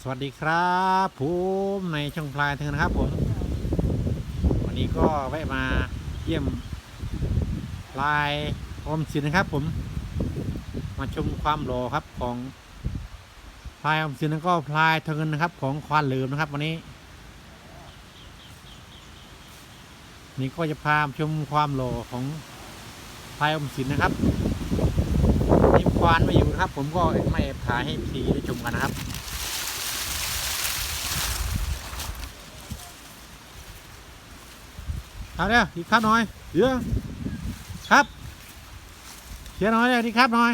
สวัสดีครับผมในช่องพลายเทงนะครับผม วันนี้ก็แวะมาเยี่ยมพลายอมสินนะครับผม มาชมความหล่อครับของพลายอมสินแล้วก็พลายเทงนะครับ ของควานเหลิมนะครับ วันนี้ นี่ก็จะพาชมความหล่อของพลายอมสินนะครับนี่ควานมาอยู่นะครับ ผมก็ไม่แอบถ่ายให้พีได้ชมกันนะครับ เอาเนี่ยดีครับหน่อยเยอะครับเชียร์หน่อยเลยดีครับหน่อย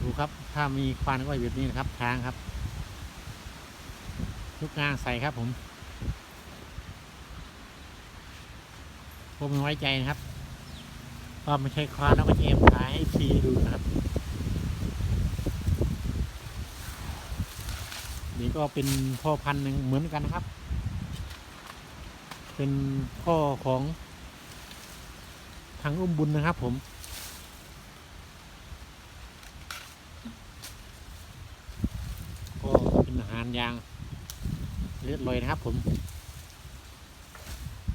ดูครับถ้ามีควันก็แบบนี้นะครับทางครับลูกงางใส่ครับผมผมไม่ไว้ใจนะครับว่าไม่ใช่ควานแล้วก็เจมถ่ายให้พีดูนะครับ นี่ก็เป็นพ่อพันธุ์หนึ่งเหมือนกันนะครับ เป็นพ่อของทางอุ้มบุญนะครับผม ก็เป็นอาหารยางเลือดลอยนะครับผม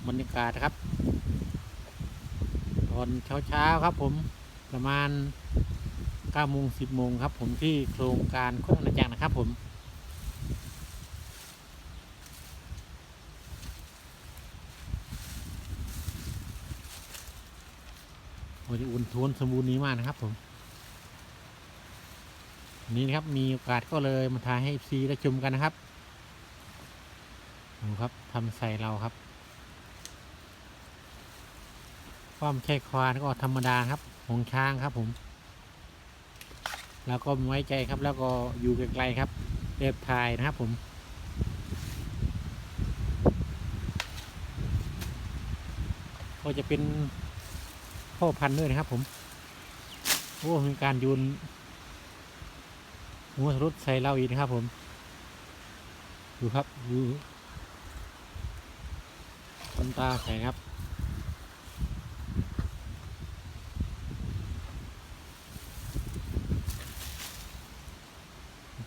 บรรยากาศครับ ตอนเช้าๆครับผมประมาณ9โมง10โมงครับผมที่โครงการโคกอาณาจักรนะครับผม โอ้ยอุ่นทวนสมบูรณ์นี้มากนะครับผมนี้นะครับมีโอกาสก็เลยมาถ่ายให้ซีได้ชมกันนะครับดูครับทำใส่เราครับความใช่ควานก็ธรรมดาครับของช้างครับผม แล้วก็ไว้ใจครับ แล้วก็อยู่ไกลๆครับเรียบถ่ายนะครับผมก็จะเป็น พ่อพันธุ์ด้วยนะครับผม โอ้มีการยูนหัวรถใส่เราอีกนะครับผม ดูครับดูคนตาใส่ครับ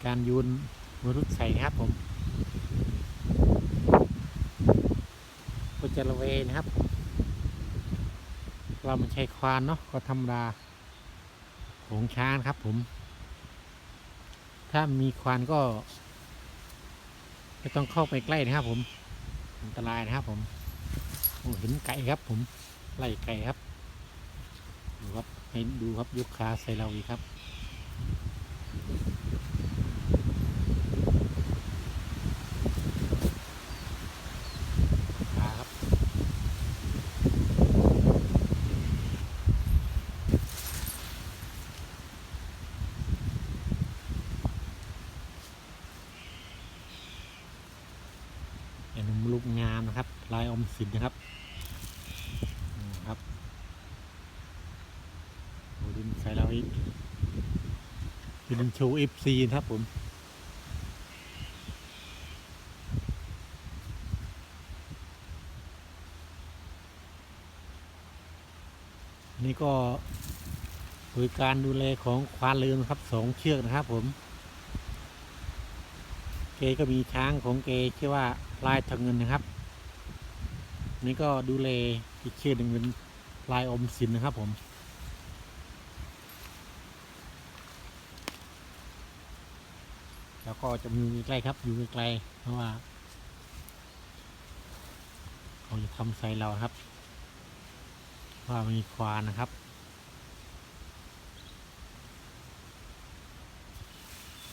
การยูนหัวรถใส่นะครับผมก็จะระเวนะครับ เราไม่ใช่ควานเนาะก็ธรรมดาของช้างครับผม ถ้ามีควานก็ไม่ต้องเข้าไปใกล้นะครับผม อันตรายนะครับผมโอ้เห็นไก่ครับผมไล่ไก่ครับดูครับให้ดูครับยกขาใส่เราอีกครับ ขาครับ ไอ้หนุ่มลูกงามนะครับ ลายอม สินนะครับครับโอดินใส่เราอีกดินโชว์เอฟซีนะครับผมนี่ก็โดยการดูแลของควานเรือนครับสองเชือกนะครับผม เกก็มีช้างของเกชื่อว่าลายทองเงินนะครับ นี่ก็ดูแลอีกชื่อหนึ่งเป็นลายอมสินนะครับผมแล้วก็จะมีใกล้ครับอยู่ใกล้เพราะว่าเขาจะทำใส่เราครับ ว่ามีควานนะครับ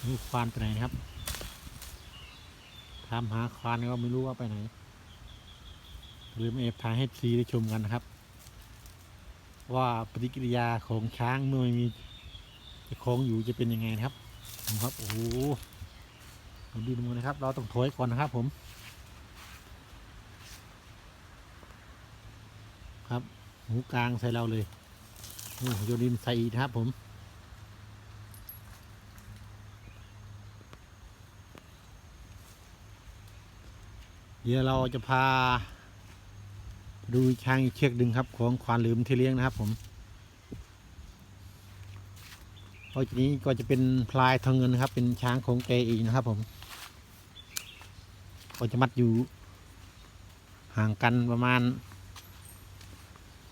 นี่ควานไปไหนนะครับถามหาควานก็ไม่รู้ว่าไปไหน หรือไม่ถ่าให้ซีได้ชมกันนะครับ ว่าปฏิกิริยาของช้างเมื่อไม่มีเจ้องอยู่จะเป็นยังไงนะครับครับโอ้โหดูดีมือนะครับ เราต้องถอยก่อนนะครับผม ครับหูกลางใส่เราเลยโอ้โยนดินใส่อีกนะครับผมเดี๋ยวเราจะพา ดูช้างอีกเชือกดึงครับของควานลืมที่เลี้ยงนะครับผมพอจากนี้ก็จะเป็นพลายทองเงินนะครับ เป็นช้างของเกอีกนะครับผมก็จะมัดอยู่ห่างกันประมาณ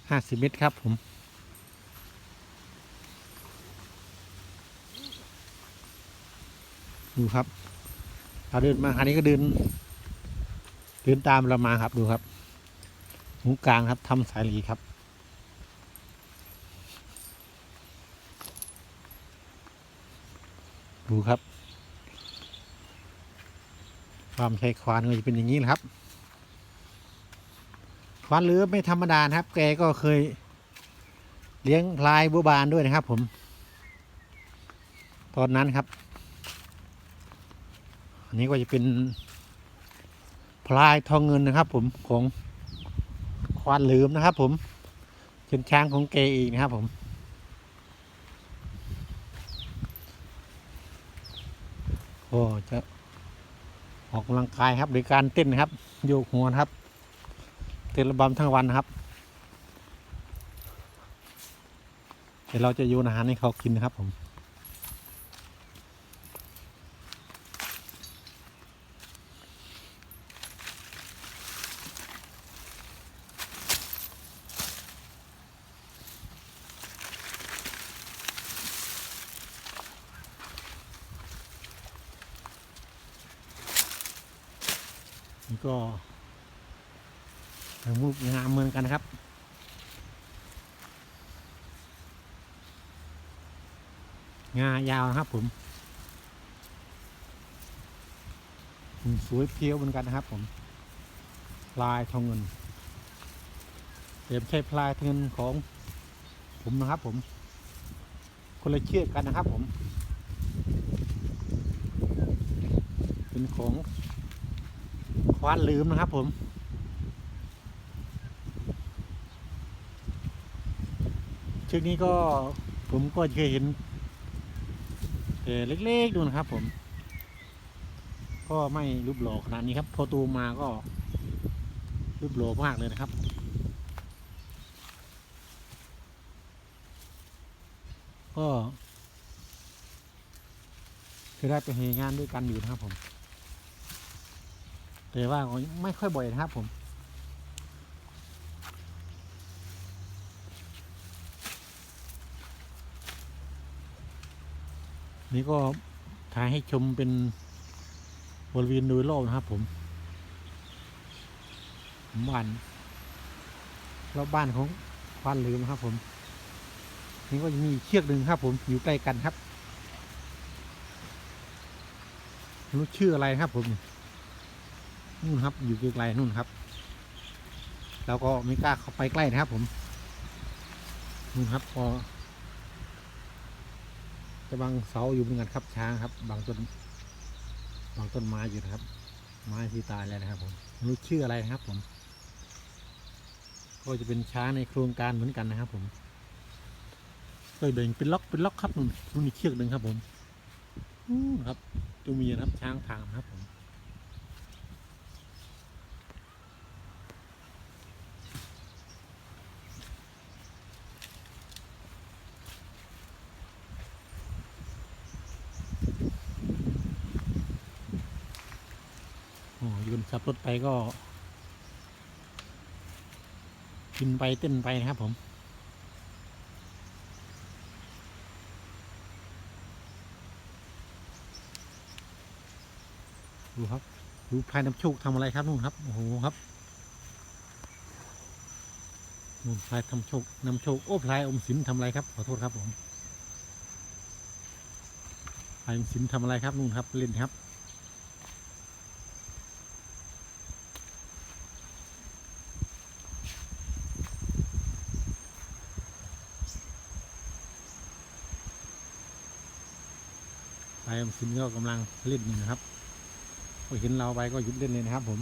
ห้าสิบเมตรครับผมดูครับเราเดินมาคันนี้ก็เดินเดินตามเรามาครับดูครับ หูกลางครับทำสายหลีครับดูครับ ความใช้ควานก็จะเป็นอย่างนี้นะครับ ควานเรือไม่ธรรมดานครับ แกก็เคย เลี้ยงพลายบัวบานด้วยนะครับ ผม ตอนนั้นครับ อันนี้ก็จะเป็นพลายทองเงินนะครับ ผมของ ควานลืมนะครับ ผมเป็นช้างของเกอีกนะครับผมก็จะออกกำลังกายครับโดยการเต้นนะครับ โยกหัวครับ เต้นระบำทั้งวันครับ เดี๋ยวเราจะโยนอาหารให้เขากินนะครับผม ก็มุกงามเหมือนกันครับ งายาวนะครับผมสวยเพี้ยวเหมือนกันนะครับผมลายทองเงินแต่ไม่ใช่พลายทองเงินของผมนะครับผม คนละเชือกกันนะครับผม เป็นของ ควานลืมนะครับผม เชือกนี้ก็ผมก็เคยเห็นแต่เล็กๆดูนะครับผม ก็ไม่รูปหล่อขนาดนี้ครับ พอตูมาก็รูปหล่อมากเลยนะครับก็เคยได้ไปเฮงานด้วยกันอยู่นะครับผม แต่ว่าไม่ค่อยบ่อยนะครับผม นี่ก็ถ่ายให้ชมเป็นบริเวณโดยรอบนะครับ ผมบ้านรอบบ้านของควานลืมนะครับ ผม นี่ก็จะมีเชือกหนึ่งครับ ผมอยู่ใกล้กันครับรู้ชื่ออะไรครับผม นู่นครับ อยู่ไกลๆนู่นครับเราก็ไม่กล้าเข้าไปใกล้นะครับ ผมนู่นครับพอจะบางเสาอยู่เหมือนกันครับช้างครับบางต้นบางต้นไม้อยู่นะครับ ไม้ที่ตายแล้วนะครับ ผมไม่รู้ชื่ออะไรนะครับ ผม ก็จะเป็นช้างในโครงการเหมือนกันนะครับ ผมก็เดินเป็นล็อกเป็นล็อกครับนู่นนู่นอีกเชือกหนึ่งครับ ผมนู่นครับตัวเมียนะครับช้างทางนะครับผม โอ้ยืนขับรถไปก็กินไปเต้นไปนะครับผมดูครับดูพลายน้ำโชคทำอะไรครับนู่นครับ โอ้โหครับนู่นพลายทำโชคน้ำโชคโอ้พลายอมสินทำอะไรครับ ขอโทษครับผมพายอมสินทำอะไรครับนู่นครับเล่นครับ ไปออมสินก็กำลังเล่นอยู่นะครับพอเห็นเราไปก็หยุดเล่นเลยนะครับ ผม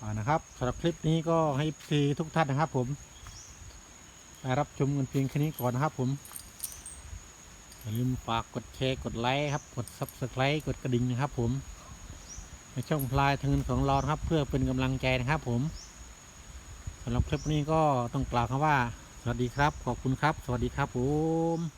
อ่านะครับสำหรับคลิปนี้ก็ให้ทีทุกท่านนะครับ ผมไปรับชมกันเพียงแค่นี้ก่อนนะครับ ผมอย่าลืมฝากกดแชร์กดไลค์ครับ กด subscribe กดกระดิ่งนะครับ ผม ในช่องพลายทางเงินของเรานครับ เพื่อเป็นกำลังใจนะครับ ผมสำหรับคลิปนี้ก็ต้องกล่าวคำว่า สวัสดีครับ ขอบคุณครับ สวัสดีครับผม